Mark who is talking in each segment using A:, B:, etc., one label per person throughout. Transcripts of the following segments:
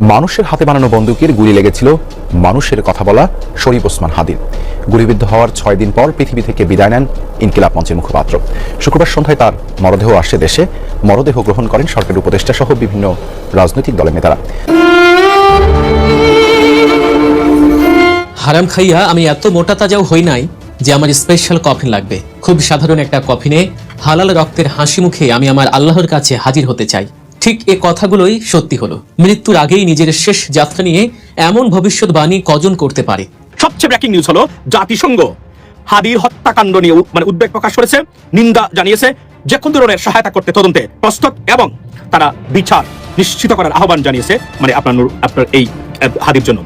A: মানুষের হাতে বানানো বন্দুকের গুলি লেগেছিল মানুষের কথা বলা শরীফ ওসমান হাদির গুলিবিদ্ধ হওয়ার ছয় দিন পর পৃথিবী থেকে বিদায় নেন ইনকিলাব মঞ্চের মুখপাত্র। শুক্রবার সন্ধ্যায় তার মরদেহ আসে দেশে। মরদেহ গ্রহণ করেন সরকারের উপদেষ্টা সহ বিভিন্ন রাজনৈতিক দলের নেতারা।
B: হারাম খাইয়া আমি এত মোটা তাজাও হই নাই যে আমার স্পেশাল কফিন লাগবে। খুব সাধারণ একটা কফিনে হালাল রক্তের হাসি মুখে আমি আমার আল্লাহর কাছে হাজির হতে চাই। ঠিক এ কথাগুলোই সত্যি হলো। মৃত্যুর আগেই নিজের শেষ যাত্রা নিয়ে এমন ভবিষ্যৎবাণী কজন করতে পারে?
C: সবচেয়ে ব্রেকিং নিউজ হলো, জাতিসংঘ হাদির হত্যাকাণ্ড নিয়ে মানে উদ্বেগ প্রকাশ করেছে, নিন্দা জানিয়েছে, যে কোন ধরনের সহায়তা করতে তদন্তে প্রস্তুত, এবং তারা বিচার নিশ্চিত করার আহ্বান জানিয়েছে মানে আপনার আপনার এই হাদির জন্য।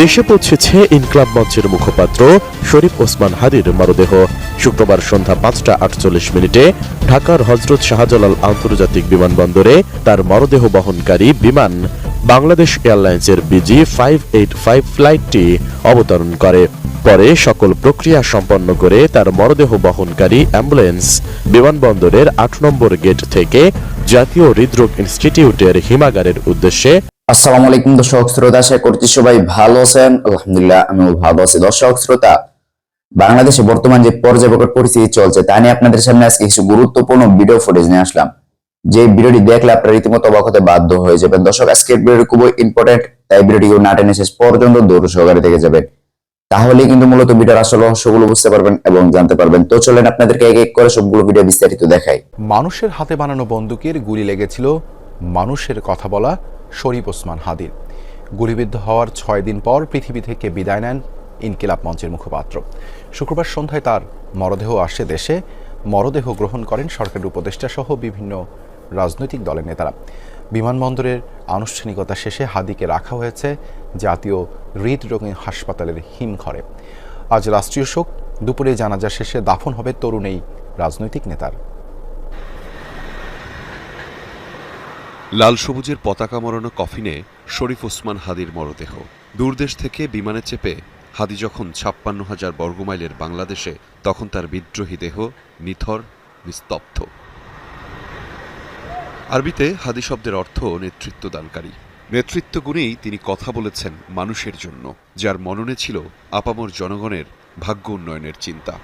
D: দেশে পৌঁছেছে ইনকলাব মঞ্চের মুখপাত্র শরীফ ওসমান হাদির মরদেহ। শুক্রবার সন্ধ্যা পাঁচটা আটচল্লিশ মিনিটে ঢাকার হজরত শাহজালাল আন্তর্জাতিক বিমানবন্দরে তার মরদেহ বহনকারী বিমান বাংলাদেশ এয়ারলাইন্সের বিজি ফাইভ এইট ফাইভ ফ্লাইটটি অবতরণ করে। পরে সকল প্রক্রিয়া সম্পন্ন করে তার মরদেহ বহনকারী অ্যাম্বুলেন্স বিমানবন্দরের আট নম্বর গেট থেকে জাতীয় হৃদরোগ ইনস্টিটিউটের হিমাগারের উদ্দেশ্যে
E: আসসালামু আলাইকুম, দর্শক শ্রোতা, আশা করছি সবাই ভালো আছেন। আলহামদুলিল্লাহ, আমিও ভালো আছি। দর্শক শ্রোতা, বাংলাদেশে বর্তমান যে পর্যায় পরিস্থিতি চলছে, তা নিয়ে আপনাদের সামনে আজকে কিছু গুরুত্বপূর্ণ ভিডিও ফুটেজ নিয়ে আসলাম। যে ভিডিওটি দেখলে আপনারা রীতিমতো অবাক হতে বাধ্য হয়ে যাবেন। দর্শক, আজকের ভিডিওটি খুবই ইম্পর্টেন্ট তাই ভিডিওটি কেউ না টেনে শেষ পর্যন্ত দৌড় সহকারে দেখে যাবেন। তাহলেই কিন্তু মূলত ভিডিওর আসল রহস্যগুলো বুঝতে পারবেন এবং জানতে পারবেন। তো চলেন আপনাদেরকে এক এক করে সবগুলো ভিডিও বিস্তারিত দেখাই।
A: মানুষের হাতে বানানো বন্দুকের গুলি লেগেছিল মানুষের কথা বলা শরীফ ওসমান হাদির গুলিবিদ্ধ হওয়ার ছয় দিন পর পৃথিবী থেকে বিদায় নেন ইনকিলাব মঞ্চের মুখপাত্র। শুক্রবার সন্ধ্যায় তার মরদেহ আসে দেশে। মরদেহ গ্রহণ করেন সরকারি উপদেষ্টা সহ বিভিন্ন রাজনৈতিক দলের নেতারা। বিমানবন্দরের আনুষ্ঠানিকতা শেষে হাদিকে রাখা হয়েছে জাতীয় হৃদরোগী হাসপাতালের হিমঘরে। আজ রাষ্ট্রীয় শোক। দুপুরে জানাজা শেষে দাফন হবে তরুণ এই রাজনৈতিক নেতার।
F: লাল সবুজের পতাকা মরানো কফিনে শরীফ ওসমান হাদির মরদেহ। দূরদেশ থেকে বিমানে চেপে হাদি যখন ছাপ্পান্ন হাজার বর্গমাইলের বাংলাদেশে, তখন তার বিদ্রোহী দেহ নিথর, নিস্তব্ধ। আরবিতে হাদি শব্দের অর্থ নেতৃত্বদানকারী নেতৃত্ব গুণেই তিনি কথা বলেছেন মানুষের জন্য, যার মননে ছিল আপামর জনগণের ভাগ্য উন্নয়নের চিন্তা।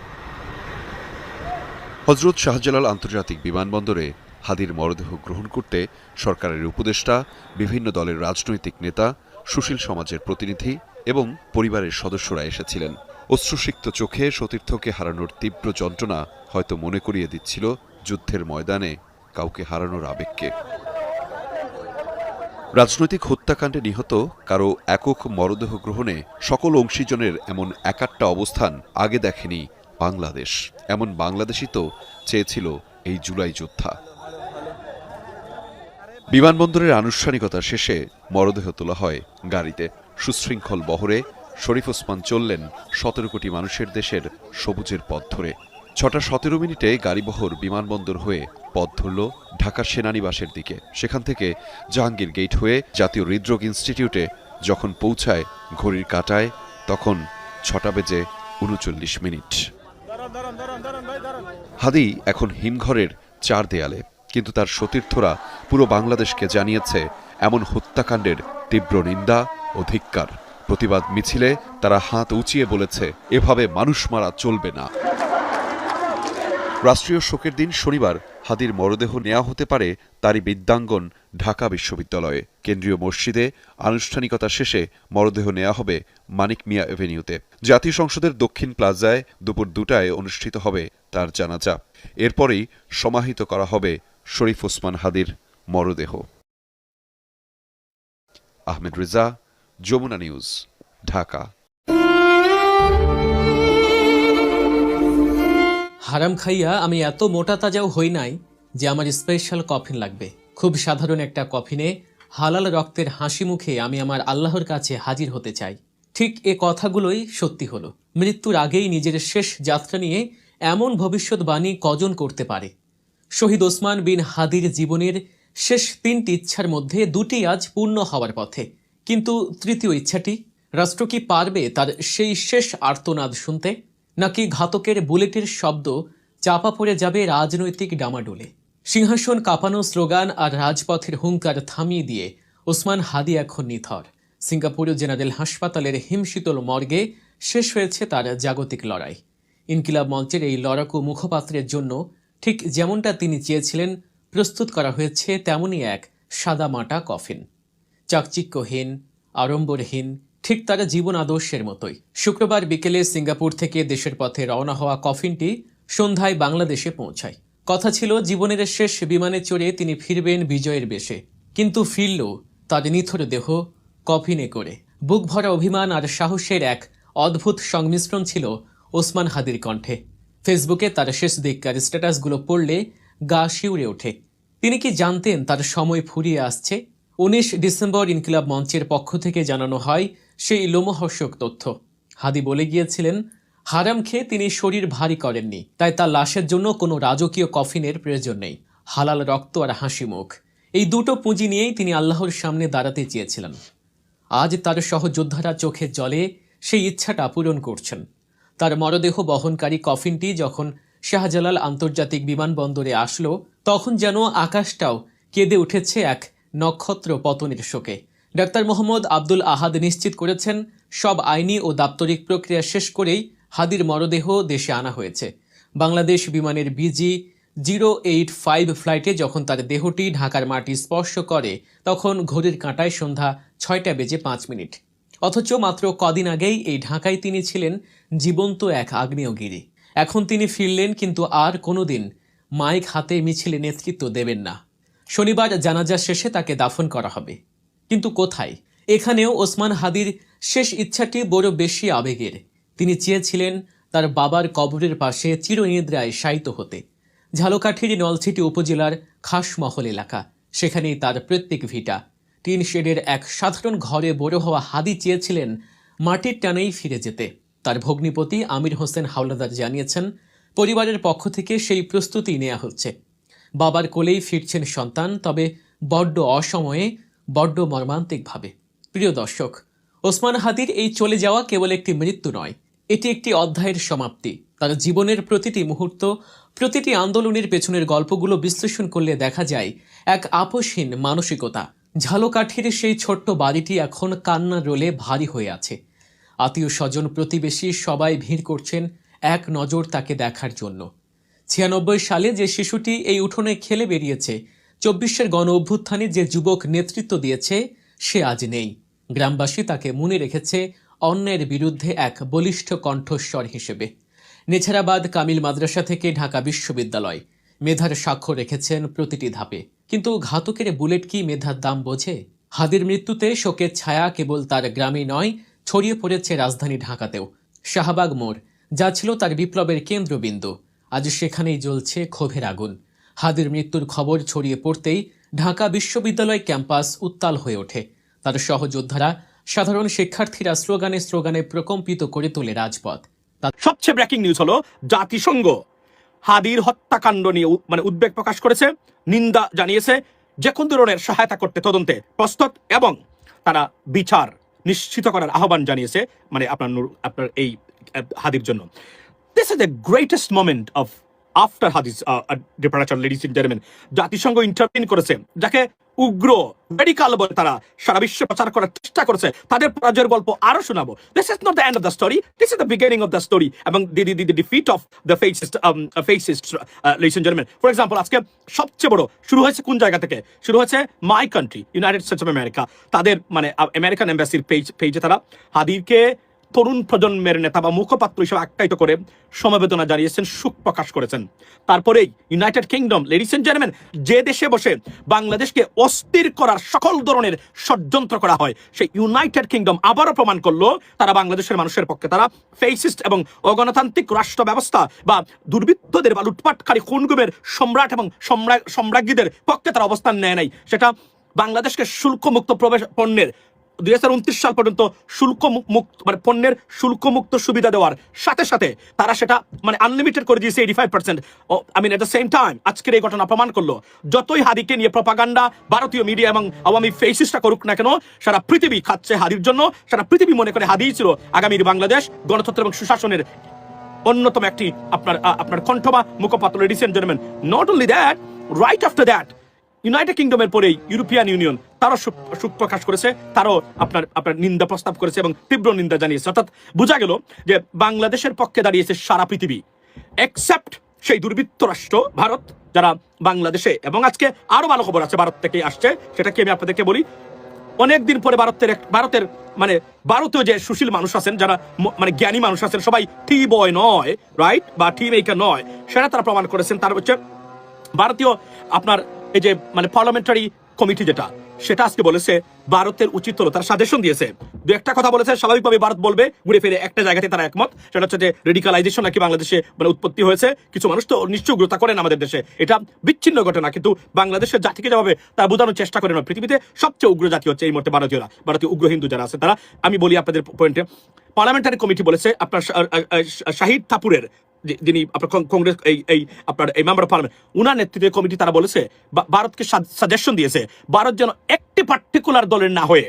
F: হজরত শাহজালাল আন্তর্জাতিক বিমানবন্দরে হাদির মরদেহ গ্রহণ করতে সরকারের উপদেষ্টা, বিভিন্ন দলের রাজনৈতিক নেতা, সুশীল সমাজের প্রতিনিধি এবং পরিবারের সদস্যরা এসেছিলেন। অশ্রুসিক্ত চোখে সতীর্থকে হারানোর তীব্র যন্ত্রণা হয়তো মনে করিয়ে দিচ্ছিল যুদ্ধের ময়দানে কাউকে হারানোর আবেগকে। রাজনৈতিক হত্যাকাণ্ডে নিহত কারও একক মরদেহ গ্রহণে সকল অংশীজনের এমন একাট্টা অবস্থান আগে দেখেনি বাংলাদেশ। এমন বাংলাদেশই তো চেয়েছিল এই জুলাই যোদ্ধা। বিমানবন্দরের আনুষ্ঠানিকতা শেষে মরদেহ তোলা হয় গাড়িতে। সুশৃঙ্খল বহরে শরীফ ওসমান চললেন সতেরো কোটি মানুষের দেশের সবুজের পথ ধরে। ছটা সতেরো মিনিটে গাড়িবহর বিমানবন্দর হয়ে পথ ধরল ঢাকা সেনানিবাসের দিকে। সেখান থেকে জাহাঙ্গীর গেট হয়ে জাতীয় হৃদরোগ ইনস্টিটিউটে যখন পৌঁছায় ঘড়ির কাটায়, তখন ছটা বেজে উনচল্লিশ মিনিট। হাদি এখন হিমঘরের চার দেয়ালে, কিন্তু তার সতীর্থরা পুরো বাংলাদেশকে জানিয়েছে, এমন হত্যাকাণ্ডের তীব্র নিন্দা ও ধিক্কার। প্রতিবাদ মিছিলে তারা হাত উঁচিয়ে বলেছে, এভাবে মানুষ মারা চলবে না। রাষ্ট্রীয় শোকের দিন শনিবার হাদির মরদেহ নেওয়া হতে পারে তারই বিদ্যাঙ্গন ঢাকা বিশ্ববিদ্যালয়ে। কেন্দ্রীয় মসজিদে আনুষ্ঠানিকতা শেষে মরদেহ নেওয়া হবে মানিক মিয়া এভিনিউতে। জাতীয় সংসদের দক্ষিণ প্লাজায় দুপুর দুটায় অনুষ্ঠিত হবে তার জানাজা। এরপরেই সমাহিত করা হবে শরীফ ওসমান হাদির। মরদেহ। আহমেদ রেজা, যমুনা নিউজ, ঢাকা।
B: হারাম খাইয়া আমি এত মোটা তাজাও হই নাই যে আমার স্পেশাল কফিন লাগবে। খুব সাধারণ একটা কফিনে হালাল রক্তের হাসি মুখে আমি আমার আল্লাহর কাছে হাজির হতে চাই। ঠিক এ কথাগুলোই সত্যি হলো। মৃত্যুর আগেই নিজের শেষ যাত্রা নিয়ে এমন ভবিষ্যৎবাণী কজন করতে পারে? শহীদ ওসমান বিন হাদির জীবনের শেষ তিনটি ইচ্ছার মধ্যে দুটি আজ পূর্ণ হওয়ার পথে। কিন্তু তৃতীয় ইচ্ছাটি, রাষ্ট্র কি পারবে তার সেই শেষ আর্তনাদ শুনতে, নাকি ঘাতকের বুলেটের শব্দ চাপা পড়ে যাবে রাজনৈতিক ডামাডোলে? সিংহাসন কাঁপানো স্লোগান আর রাজপথের হুঙ্কার থামিয়ে দিয়ে ওসমান হাদি এখন নিথর। সিঙ্গাপুর জেনারেল হাসপাতালের হিমশীতল মর্গে শেষ হয়েছে তার জাগতিক লড়াই। ইনকিলাব মঞ্চের এই লড়াকু মুখপাত্রের জন্য ঠিক যেমনটা তিনি চেয়েছিলেন প্রস্তুত করা হয়েছে তেমনই এক সাদামাটা কফিন। চাকচিক্যহীন, আড়ম্বরহীন, ঠিক তারা জীবন আদর্শের মতোই। শুক্রবার বিকেলে সিঙ্গাপুর থেকে দেশের পথে রওনা হওয়া কফিনটি সন্ধ্যায় বাংলাদেশে পৌঁছায়। কথা ছিল, জীবনের শেষ বিমানে চড়ে তিনি ফিরবেন বিজয়ের বেশে। কিন্তু ফিরল তার নিথর দেহ কফিনে করে। বুক ভরা অভিমান আর সাহসের এক অদ্ভুত সংমিশ্রণ ছিল ওসমান হাদির কণ্ঠে। ফেসবুকে তার শেষ দিককার স্ট্যাটাসগুলো পড়লে গা শিউরে ওঠে। তিনি কি জানতেন তার সময় ফুরিয়ে আসছে? উনিশ ডিসেম্বর ইনকিলাব মঞ্চের পক্ষ থেকে জানানো হয় সেই লোমহর্ষক তথ্য। হাদি বলে গিয়েছিলেন, হারাম খেয়ে তিনি শরীর ভারী করেননি, তাই তার লাশের জন্য কোনো রাজকীয় কফিনের প্রয়োজন নেই। হালাল রক্ত আর হাসি মুখ। এই দুটো পুঁজি নিয়েই তিনি আল্লাহর সামনে দাঁড়াতে চেয়েছিলেন। আজ তার সহযোদ্ধারা চোখের জলে সেই ইচ্ছাটা পূরণ করছেন। তার মরদেহ বহনকারী কফিনটি যখন শাহজালাল আন্তর্জাতিক বিমানবন্দরে আসলো, তখন যেন আকাশটাও কেঁদে উঠেছে এক নক্ষত্র পতনের শোকে। ডাক্তার মোহাম্মদ আব্দুল আহাদ নিশ্চিত করেছেন, সব আইনি ও দাপ্তরিক প্রক্রিয়া শেষ করেই হাদির মরদেহ দেশে আনা হয়েছে। বাংলাদেশ বিমানের বিজি জিরো এইট ফাইভ ফ্লাইটে যখন তার দেহটি ঢাকার মাটি স্পর্শ করে, তখন ঘড়ির কাঁটায় সন্ধ্যা ছয়টা বেজে পাঁচ মিনিট। অথচ মাত্র কদিন আগেই এই ঢাকায় তিনি ছিলেন জীবন্ত এক আগ্নেয়গিরি। এখন তিনি ফিরলেন, কিন্তু আর কোনোদিন মাইক হাতে মিছিলে নেতৃত্ব দেবেন না। শনিবার জানাজা শেষে তাকে দাফন করা হবে। কিন্তু কোথায়? এখানেও ওসমান হাদির শেষ ইচ্ছাটি বড় বেশি আবেগের। তিনি চেয়েছিলেন তার বাবার কবরের পাশে চিরনিদ্রায় শায়িত হতে। ঝালকাঠির নলছিটি উপজেলার খাসমহল এলাকা। সেখানেই তার প্রত্যেক ভিটা। টিন শেডের এক সাধারণ ঘরে বড় হওয়া হাদি চেয়েছিলেন মাটির টানেই ফিরে যেতে। তার ভগ্নিপতি আমির হোসেন হাওলাদার জানিয়েছেন, পরিবারের পক্ষ থেকে সেই প্রস্তুতি নেওয়া হচ্ছে। বাবার কোলেই ফিরছেন সন্তান, তবে বড্ড অসময়ে, বড্ড মর্মান্তিকভাবে। প্রিয় দর্শক, ওসমান হাদির এই চলে যাওয়া কেবল একটি মৃত্যু নয়, এটি একটি অধ্যায়ের সমাপ্তি। তার জীবনের প্রতিটি মুহূর্ত, প্রতিটি আন্দোলনের পেছনের গল্পগুলো বিশ্লেষণ করলে দেখা যায় এক আপোষহীন মানসিকতা। ঝালকাঠির সেই ছোট্ট বাড়িটি এখন কান্নার রোলে ভারী হয়ে আছে। আত্মীয় স্বজন প্রতিবেশী সবাই ভিড় করছেন এক নজর তাকে দেখার জন্য। ছিয়ানব্বই সালে যে শিশুটি এই উঠোনে খেলে বেরিয়েছে, চব্বিশের গণ অভ্যুত্থানে যে যুবক নেতৃত্ব দিয়েছে, সে আজ নেই। গ্রামবাসী তাকে মনে রেখেছে অন্যের বিরুদ্ধে এক বলিষ্ঠ কণ্ঠস্বর হিসেবে। নেছারাবাদ কামিল মাদ্রাসা থেকে ঢাকা বিশ্ববিদ্যালয়। মেধার সাক্ষ্য রেখেছেন প্রতিটি ধাপে। কিন্তু ঘাতকের বুলেট কি মেধার দাম বোঝে? হাদির মৃত্যুতে শোকের ছায়া কেবল তার গ্রামে নয় ছড়িয়ে পড়েছে রাজধানী ঢাকাতেও। শাহবাগ মোড়, যা ছিল তার বিপ্লবের কেন্দ্রবিন্দু, আজ সেখানেই জ্বলছে ক্ষোভের আগুন। হাদির মৃত্যুর খবর ছড়িয়ে পড়তেই ঢাকা বিশ্ববিদ্যালয় ক্যাম্পাস উত্তাল হয়ে ওঠে। তার সহযোদ্ধারা সাধারণ শিক্ষার্থীরা স্লোগানে স্লোগানে প্রকম্পিত করে তোলে রাজপথ।
C: সবচেয়ে ব্রেকিং নিউজ হলো জাতিসংঘ। হাদির হত্যাকাণ্ড নিয়ে মানে উদ্বেগ প্রকাশ করেছে, নিন্দা জানিয়েছে, যে কোন ধরনের সহায়তা করতে তদন্তে প্রস্তুত এবং তারা বিচার। নিশ্চিত করার আহ্বান জানিয়েছে মানে আপনার নুর- আপনার এই হাদির জন্য। This is the greatest moment of after Hadi's departure ladies in gentleman জাতিসংঘ ইন্টারভিন করেছে, যাকে উগ্র মেডিকাল বলে তারা সারা বিশ্বে প্রচার করার চেষ্টা করেছে। তাদের পরাজয়ের গল্প আরও শোনাবো। This is not the end of the story this is the beginning of the story এবং the the the defeat of the fascist fascist ladies in gentleman for example আজকে সবচেয়ে বড় শুরু হয়েছে কোন জায়গা থেকে? শুরু হয়েছে my country United States of America তাদের মানে আমেরিকান এম্বাসির পেজ পেজে তারা হাদিরকে তরুণ প্রজন্মের নেতা বা মুখপাত্র হিসেবে আখ্যায়িত করে সমবেদনা জানিয়েছেন, সুখ প্রকাশ করেছেন। তারপরেই United Kingdom ladies and gentleman যে দেশে বসে বাংলাদেশকে অস্থির করার সকল ধরনের ষড়যন্ত্র করা হয়, সেই ইউনাইটেড কিংডম আবারও প্রমাণ করল, তারা বাংলাদেশের মানুষের পক্ষে, তারা ফেসিস্ট এবং অগণতান্ত্রিক রাষ্ট্র ব্যবস্থা বা দুর্বৃত্তদের বা লুটপাটকারী খুনগুমের সম্রাট এবং সম্রাজ্ঞীদের পক্ষে তারা অবস্থান নেয় নাই। সেটা বাংলাদেশকে শুল্কমুক্ত প্রবেশ পণ্যের দুই হাজার উনত্রিশ সাল পর্যন্ত শুল্ক মুক্ত মানে পণ্যের শুল্ক মুক্ত সুবিধা দেওয়ার সাথে সাথে তারা সেটা মানে আনলিমিটেড করে দিয়েছে eighty five percent I mean at the same time আজকের এই ঘটনা প্রমাণ করল, যতই হাদিকে নিয়ে প্রপাগান্ডা ভারতীয় মিডিয়া এবং আওয়ামী ফেসিসটা করুক না কেন, সারা পৃথিবী খাচ্ছে হাদির জন্য, সারা পৃথিবী মনে করে হাদিই ছিল আগামীর বাংলাদেশ, গণতন্ত্র এবং সুশাসনের অন্যতম একটি আপনার আপনার কণ্ঠ বা মুখপাত্র recent gentleman not only that right after that United কিংডমের পরেই ইউরোপিয়ান ইউনিয়ন তারও সুখ প্রকাশ করেছে, তারও আপনার আপনার নিন্দা প্রস্তাব করেছে এবং তীব্র নিন্দা জানিয়েছে। অর্থাৎ বোঝা গেল যে বাংলাদেশের পক্ষে দাঁড়িয়েছে সারা পৃথিবী। এক্সেপ্ট সেই দুর্বৃত্ত রাষ্ট্র, ভারত, যারা বাংলাদেশে এবং আজকে আরও ভালো খবর আছে, ভারত থেকে আসছে। সেটা কি আমি আপনাদেরকে বলি, অনেকদিন পরে ভারতের ভারতের মানে ভারতীয় যে সুশীল মানুষ আছেন, যারা মানে জ্ঞানী মানুষ আছেন, সবাই টি বয় নয় রাইট বা টি মেকার নয়, সেটা তারা প্রমাণ করেছেন। তার হচ্ছে ভারতীয় আপনার এই যে মানে পার্লামেন্টারি কমিটি যেটা, সেটা আজকে বলেছে ভারতের উচিত হলো তারা সাজেশন দিয়েছে। দু একটা কথা বলেছে, স্বাভাবিকভাবে ভারত বলবে, ঘুরে ফিরে একটা জায়গাতে তারা একমত। সেটা হচ্ছে যে রেডিকালাইজেশন নাকি বাংলাদেশে মানে উৎপত্তি হয়েছে। কিছু মানুষ তো নিশ্চয় উগ্রতা করেন আমাদের দেশে। এটা বিচ্ছিন্ন ঘটনা, কিন্তু বাংলাদেশের জাতিকে যেভাবে তারা বোঝানোর চেষ্টা করেন পৃথিবীতে সবচেয়ে উগ্র জাতি হচ্ছে এই মুহূর্তে ভারতীয়রা, ভারতীয় উগ্র হিন্দু যারা আছে। তারা, আমি বলি আপনাদের পয়েন্টে পার্লামেন্টারি কমিটি বলেছে, আপনার শাহিদ থাপুরের যিনি আপনার কংগ্রেস, এই এই আপনার, এই মেম্বার পার্লামেন্ট উনার নেতৃত্বে কমিটি তারা বলেছে ভারতকে সাজেশন দিয়েছে, ভারত যেন একটি পার্টিকুলার দলের না হয়ে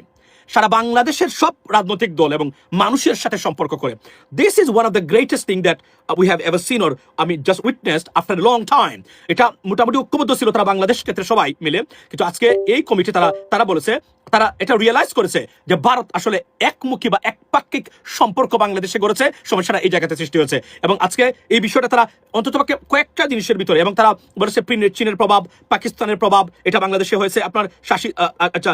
C: সারা বাংলাদেশের সব রাজনৈতিক দল এবং মানুষের সাথে সম্পর্ক করে। This is one of the greatest thing that we have ever seen or আমি just witnessed after long time এটা মোটামুটি ঐক্যবদ্ধ ছিল তারা বাংলাদেশ ক্ষেত্রে সবাই মিলে। কিন্তু আজকে এই কমিটি তারা তারা বলেছে, তারা এটা রিয়েলাইজ করেছে যে ভারত আসলে একমুখী বা একপাক্ষিক সম্পর্ক বাংলাদেশে গড়েছে, সমস্যাটা এই জায়গাতে সৃষ্টি হয়েছে। এবং আজকে এই বিষয়টা তারা অন্তত কয়েকটা জিনিসের ভিতরে, এবং তারা বলেছে চীনের- প্রভাব, পাকিস্তানের প্রভাব, এটা বাংলাদেশে হয়েছে। আপনার শাসি আচ্ছা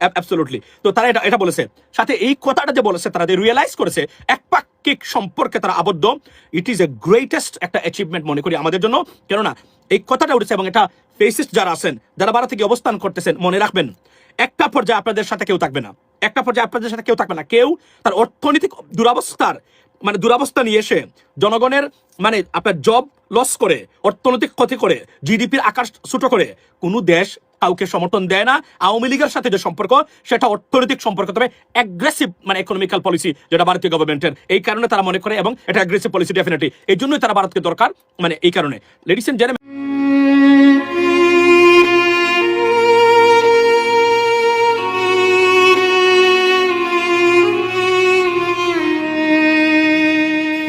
C: অ্যাবসলুটলি তো তারা এটা এটা বলেছে। সাথে এই কথাটা যে বলেছে, তারা যে রিয়েলাইজ করেছে, একপাক্ষিক সম্পর্কে তারা আবদ্ধ ইট ইজ এ গ্রেটেস্ট একটা অ্যাচিভমেন্ট মনে করি আমাদের জন্য। কেননা, এই কথাটা উঠেছে এবং এটা ফেসিস্ট যারা আছেন, যারা গিয়ে অবস্থান করতেছেন, মনে রাখবেন। একটা পর্যায়ে আপনাদের সাথে কেউ থাকবে না। একটা পর্যায়ে আপনাদের সাথে কেউ থাকবে না। কেউ তার অর্থনৈতিক দুরাবস্থার মানে দুরাবস্থা নিয়ে এসে জনগণের মানে আপনার জব লস করে, অর্থনৈতিক ক্ষতি করে জিডিপির আকাশ ছোট করে, কোনো দেশ কাউকে সমর্থন দেয় না। আওয়ামী লীগের সাথে যে সম্পর্ক, সেটা অর্থনৈতিক সম্পর্ক, তবে অ্যাগ্রেসিভ মানে ইকোনমিক্যাল পলিসি যেটা ভারতীয় গভর্নমেন্টের এই কারণে তারা মনে করে এবং এটা অ্যাগ্রেসিভ পলিসি ডেফিনেটলি এই জন্যই তারা ভারতকে দরকার মানে এই কারণে। লেডিস এন্ড জেন্টলম্যান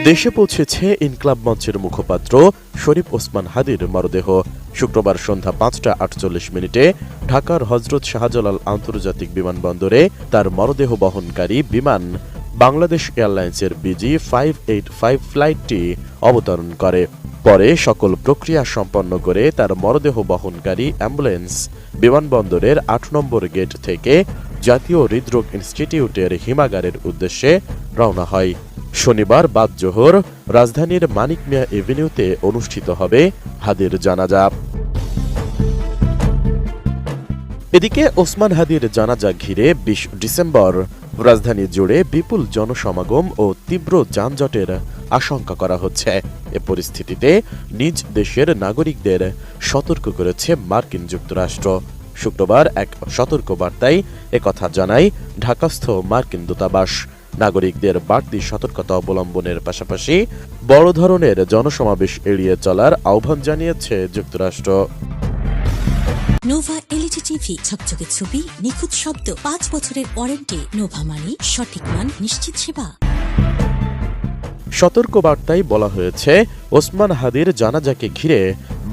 D: দেশে পৌঁছেছে ইনকলাব মঞ্চের মুখপাত্র শরীফ ওসমান হাদির মরদেহ। শুক্রবার সন্ধ্যা পাঁচটা আটচল্লিশ মিনিটে ঢাকার হজরত শাহজালাল আন্তর্জাতিক বিমানবন্দরে তার মরদেহ বহনকারী বিমান বাংলাদেশ এয়ারলাইন্সের বিজি ফাইভ এইট ফাইভ ফ্লাইটটি অবতরণ করে। পরে সকল প্রক্রিয়া সম্পন্ন করে তার মরদেহ বহনকারী অ্যাম্বুলেন্স বিমানবন্দরের আট নম্বর গেট থেকে জাতীয় হৃদরোগ ইনস্টিটিউটের হিমাগারের উদ্দেশ্যে রওনা হয়। শনিবার বাদ জোহর রাজধানীর মানিক মিয়া এভিনিউতে অনুষ্ঠিত হবে হাদির জানাজা। এদিকে ওসমান হাদির জানাজা ঘিরে বিশ ডিসেম্বর রাজধানী জুড়ে বিপুল জনসমাগম ও তীব্র যানজটের আশঙ্কা করা হচ্ছে। এ পরিস্থিতিতে নিজ দেশের নাগরিকদের সতর্ক করেছে মার্কিন যুক্তরাষ্ট্র। শুক্রবার এক সতর্ক বার্তায় একথা জানায় ঢাকাস্থ মার্কিন দূতাবাস। নাগরিকদের বাড়তি সতর্কতা অবলম্বনের পাশাপাশি বড় ধরনের জনসমাবেশ এড়িয়ে চলার আহ্বান জানিয়েছে যুক্তরাষ্ট্র।
G: নোভা এলইডি টিভি ঝকঝকে ছবি নিখুঁত শব্দ পাঁচ বছরের ওয়ারেন্টি নোভা মানি সঠিক মান নিশ্চিত সেবা।
D: সতর্ক বার্তায় বলা হয়েছে ওসমান হাদির জানাজাকে ঘিরে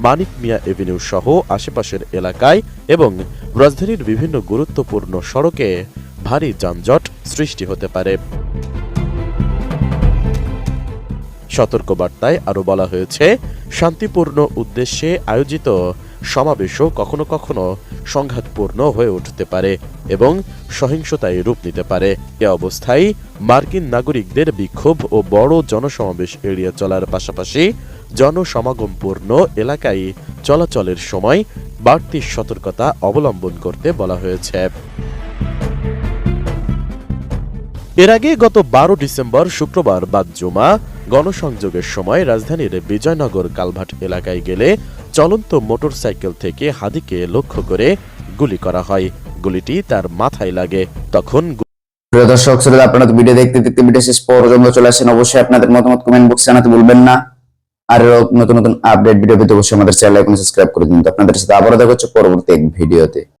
D: মানিক মিয়া এভিনিউ সহ আশেপাশের এলাকায় এবং রাজধানীর বিভিন্ন গুরুত্বপূর্ণ সড়কে ভারী যানজট সৃষ্টি হতে পারে। সতর্কবার্তায় আরও বলা হয়েছে, শান্তিপূর্ণ উদ্দেশ্যে আয়োজিত সমাবেশও কখনো কখনো সংঘাতপূর্ণ হয়ে উঠতে পারে এবং সহিংসতায় রূপ নিতে পারে। এ অবস্থায় মার্কিন নাগরিকদের বিক্ষোভ ও বড় জনসমাবেশ এড়িয়ে চলার পাশাপাশি জনসমাগমপূর্ণ এলাকায় চলাচলের সময় বাড়তি সতর্কতা অবলম্বন করতে বলা হয়েছে। এর আগে গত বারো ডিসেম্বর শুক্রবার বাদ জুমা গণসংযোগের সময় রাজধানীর বিজয়নগর কালভাট এলাকায় গেলে চলন্ত মোটরসাইকেল থেকে হাদিকে লক্ষ্য করে গুলি করা হয়। গুলিটি তার মাথায় লাগে। তখন
E: প্রিয় দর্শক, শ্রোতা, আপনারা তো ভিডিও দেখতে দেখতে ভিডিও শেষ পর্যন্ত চলে আসেন। অবশ্যই আপনাদের মতামত কমেন্ট বক্সে জানাতে ভুলবেন না। আর নতুন নতুন আপডেট ভিডিও পেতে অবশ্যই আমাদের চ্যানেল এখন সাবস্ক্রাইব করে দিন। আপনাদের সাথে আবারও দেখা হচ্ছে পরবর্তী এক ভিডিওতে।